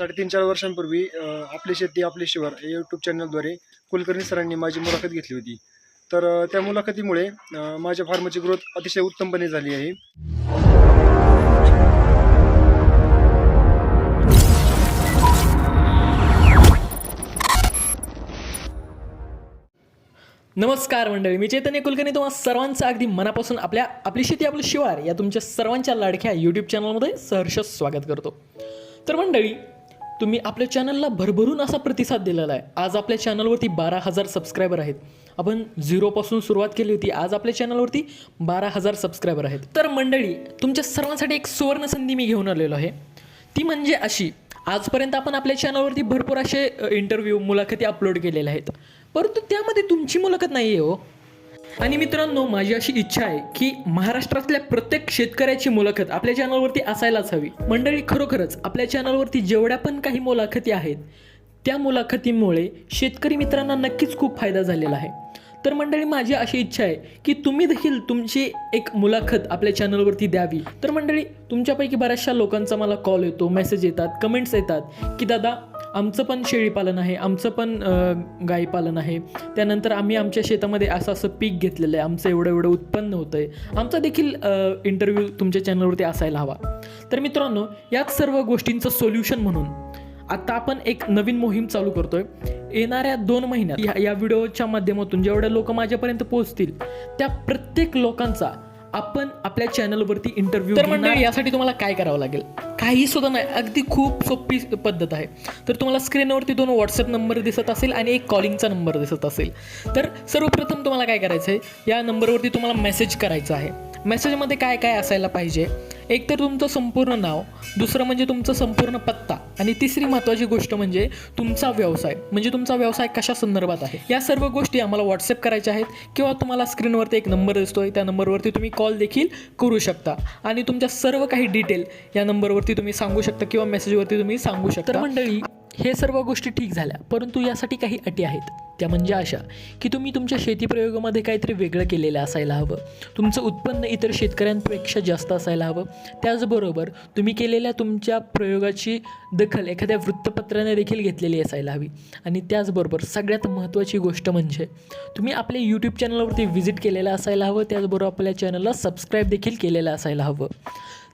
साडेतीन चार वर्षांपूर्वी आपली शेती आपले शिवार या यूट्यूब चॅनलद्वारे कुलकर्णी सरांनी माझी मुलाखत घेतली होती. तर त्या मुलाखतीमुळे माझ्या फार्मची ग्रोथ अतिशय उत्तमपणे झाली आहे. नमस्कार मंडळी मी चैतन्य कुलकर्णी. तुम्हा सर्वांचं अगदी मनापासून आपल्या आपली शेती आपलं शिवार या तुमच्या सर्वांच्या लाडक्या यूट्यूब चॅनलमध्ये सहर्ष स्वागत करतो. तर मंडळी तुम्ही आपल्या चॅनलला भरभरून असा प्रतिसाद दिलेला आहे. आज आपल्या चॅनलवरती बारा हजार सबस्क्रायबर आहेत. आपण झिरोपासून सुरुवात केली होती. आज आपल्या चॅनलवरती बारा हजार सबस्क्रायबर आहेत. तर मंडळी तुमच्या सर्वांसाठी एक सुवर्ण संधी मी घेऊन आलेलो आहे. ती म्हणजे अशी आजपर्यंत आपण आपल्या चॅनलवरती भरपूर असे इंटरव्ह्यू मुलाखती अपलोड केलेल्या आहेत. परंतु त्यामध्ये तुमची मुलाखत नाही आहे हो. आणि मित्रांनो माझी अशी इच्छा आहे की महाराष्ट्रातल्या प्रत्येक शेतकऱ्याची मुलाखत आपल्या चॅनलवरती असायलाच हवी. मंडळी खरोखरच आपल्या चॅनलवरती जेवढ्या पण काही मुलाखती आहेत त्या मुलाखतीमुळे शेतकरी मित्रांना नक्कीच खूप फायदा झालेला आहे. तर मंडळी माझी अशी इच्छा आहे की तुम्ही देखील तुमची एक मुलाखत आपल्या चॅनलवरती द्यावी. तर मंडळी तुमच्यापैकी बऱ्याचशा लोकांचा मला कॉल येतो मेसेज येतात कमेंट्स येतात की दादा आमचं पण शेळीपालन आहे आमचं पण अं, गाईपालन आहे. त्यानंतर आम्ही आमच्या शेतामध्ये असं असं पीक घेतलेलं आहे. आमचं एवढं एवढं उत्पन्न होतं आहे आमचा देखील इंटरव्ह्यू तुमच्या चॅनलवरती असायला हवा. तर मित्रांनो याच सर्व गोष्टींचं सोल्युशन म्हणून आता आपण एक नवीन मोहीम चालू करतोय. येणाऱ्या दोन महिन्यात या या व्हिडिओच्या माध्यमातून जेवढ्या लोक माझ्यापर्यंत पोहोचतील त्या प्रत्येक लोकांचा आपण आपल्या चॅनलवरती इंटरव्ह्यू तर मंडळी यासाठी तुम्हाला काय करावं लागेल? काही सुद्धा नाही. अगदी खूप सोपी पद्धत आहे. तर तुम्हाला स्क्रीनवरती दोन व्हॉट्सअप नंबर दिसत असेल आणि एक कॉलिंगचा नंबर दिसत असेल. तर सर्वप्रथम तुम्हाला काय करायचं आहे या नंबरवरती तुम्हाला मेसेज करायचा आहे. मेसेजमध्ये काय काय असायला पाहिजे? एक तर तुमचं संपूर्ण नाव दुसरं म्हणजे तुमचं संपूर्ण पत्ता आणि तिसरी महत्त्वाची गोष्ट म्हणजे तुमचा व्यवसाय. म्हणजे तुमचा व्यवसाय कशा संदर्भात आहे? या सर्व गोष्टी आम्हाला व्हॉट्सअप करायच्या आहेत किंवा तुम्हाला स्क्रीनवरती एक नंबर दिसतोय त्या नंबरवरती तुम्ही कॉल देखील करू शकता. आणि तुमच्या सर्व काही डिटेल या नंबरवरती तुम्ही सांगू शकता किंवा मेसेजवरती तुम्ही सांगू शकता. मंडळी हे सर्व गोष्टी ठीक झाल्या परंतु यासाठी काही अटी आहेत. त्या म्हणजे अशा की तुम्ही तुमच्या शेती प्रयोगामध्ये काहीतरी वेगळं केलेलं असायला हवं. तुमचं उत्पन्न इतर शेतकऱ्यांपेक्षा जास्त असायला हवं. त्याचबरोबर तुम्ही केलेल्या तुमच्या प्रयोगाची दखल एखाद्या वृत्तपत्राने देखील घेतलेली असायला हवी. आणि त्याचबरोबर सगळ्यात महत्त्वाची गोष्ट म्हणजे तुम्ही आपल्या यूट्यूब चॅनलवरती व्हिजिट केलेलं असायला हवं त्याचबरोबर आपल्या चॅनलला सबस्क्राईब देखील केलेलं असायला हवं.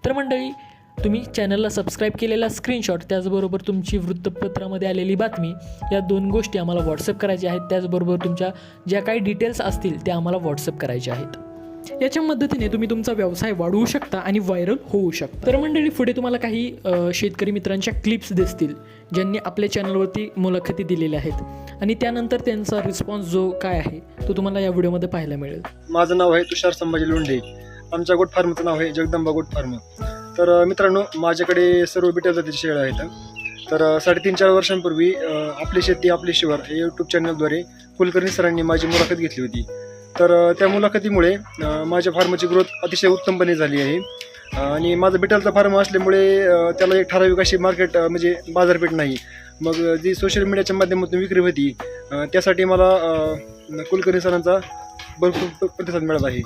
तर मंडळी तुम्ही चॅनलला सबस्क्राईब केलेला स्क्रीनशॉट त्याचबरोबर तुमची वृत्तपत्रामध्ये आलेली बातमी या दोन गोष्टी आम्हाला व्हॉट्सअप करायच्या आहेत. त्याचबरोबर तुमच्या ज्या काही डिटेल्स असतील त्या आम्हाला व्हॉट्सअप करायच्या आहेत. याच्या मदतीने तुम्ही तुमचा व्यवसाय वाढवू शकता आणि व्हायरल होऊ शकता. तर मंडळी पुढे तुम्हाला काही शेतकरी मित्रांच्या क्लिप्स दिसतील ज्यांनी आपल्या चॅनलवरती मुलाखती दिलेल्या आहेत. आणि त्यानंतर त्यांचा रिस्पॉन्स जो काय आहे तो तुम्हाला या व्हिडिओमध्ये पाहायला मिळेल. माझं नाव आहे तुषार संभाजी लोंढे. आमच्या गोट फार्मचं नाव आहे जगदंबा गोट फार्म. तर मित्रांनो माझ्याकडे सर्व बिट्या जातीचे शेळ्या आहेत. तर साडेतीन चार वर्षांपूर्वी आपली शेती आपले शिवार या यूट्यूब चॅनलद्वारे कुलकर्णी सरांनी माझी मुलाखत घेतली होती. तर त्या मुलाखतीमुळे माझ्या फार्मची ग्रोथ अतिशय उत्तमपणे झाली आहे. आणि माझा बिटलचा फार्म असल्यामुळे त्याला एक ठराविक अशी मार्केट म्हणजे बाजारपेठ नाही. मग जी सोशल मीडियाच्या माध्यमातून विक्री होती त्यासाठी मला कुलकर्णी सरांचा भरपूर प्रतिसाद मिळत आहे.